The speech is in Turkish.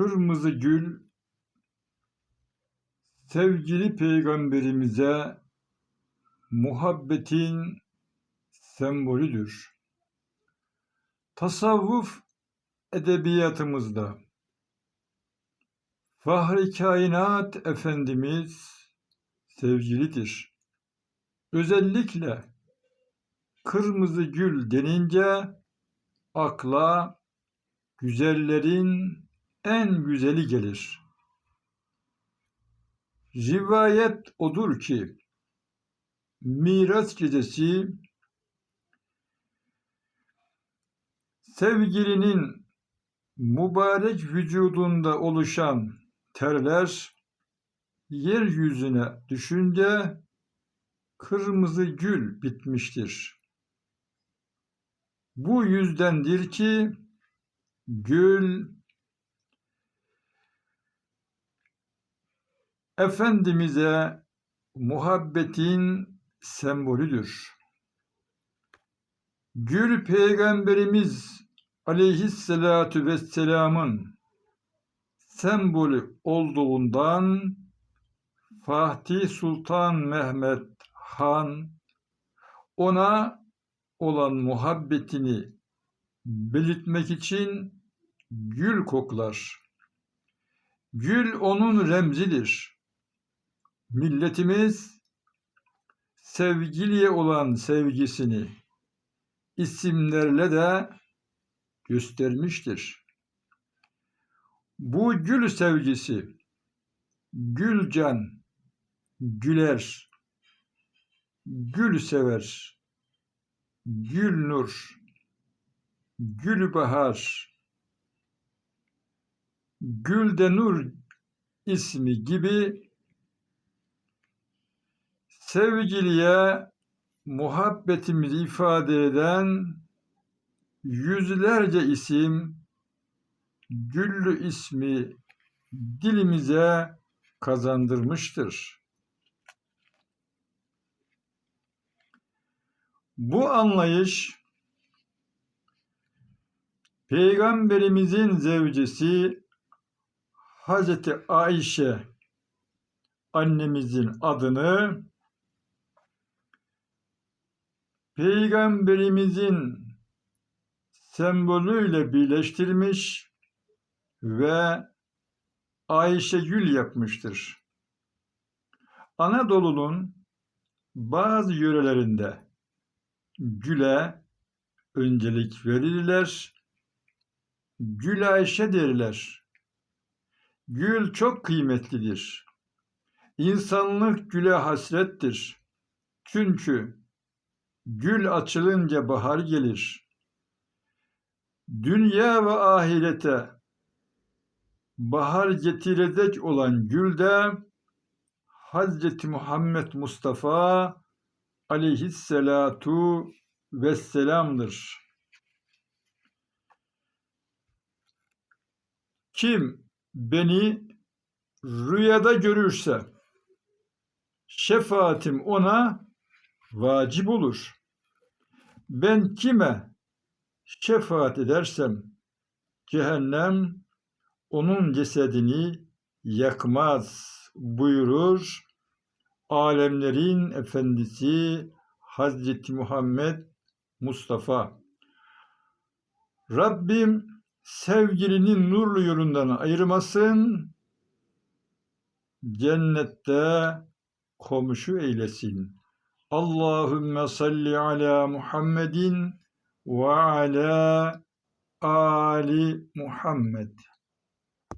kırmızı gül sevgili peygamberimize muhabbetin sembolüdür. Tasavvuf edebiyatımızda Fahri Kainat Efendimiz sevgilidir. Özellikle kırmızı gül denince akla güzellerin en güzeli gelir. Rivayet odur ki Miraç gecesi sevgilinin mübarek vücudunda oluşan terler yeryüzüne düşünce kırmızı gül bitmiştir. Bu yüzdendir ki gül Efendimiz'e muhabbetin sembolüdür. Gül Peygamberimiz aleyhissalatu vesselamın sembolü olduğundan Fatih Sultan Mehmet Han ona olan muhabbetini belirtmek için gül koklar. Gül onun remzidir. Milletimiz sevgiliye olan sevgisini isimlerle de göstermiştir. Bu gül sevgisi, gülcan, güler, gül sever, gül nur, gül bahar, gülde nur ismi gibi sevgiliye muhabbetimizi ifade eden yüzlerce isim Güllü ismi dilimize kazandırmıştır. Bu anlayış Peygamberimizin zevcesi Hazreti Ayşe annemizin adını Peygamberimizin sembolüyle birleştirmiş ve Ayşe Gül yapmıştır. Anadolu'nun bazı yörelerinde güle öncelik verirler. Gül Ayşe derler. Gül çok kıymetlidir. İnsanlık güle hasrettir. Çünkü gül açılınca bahar gelir. Dünya ve ahirete bahar getirecek olan gülde Hazreti Muhammed Mustafa aleyhisselatu vesselam'dır. Kim beni rüyada görürse şefaatim ona vacip olur. Ben kime şefaat edersem cehennem onun cesedini yakmaz buyurur alemlerin efendisi Hazreti Muhammed Mustafa. Rabbim sevgilinin nurlu yolundan ayırmasın, cennette komşu eylesin. Allahümme salli ala Muhammedin ve ala Ali Muhammed.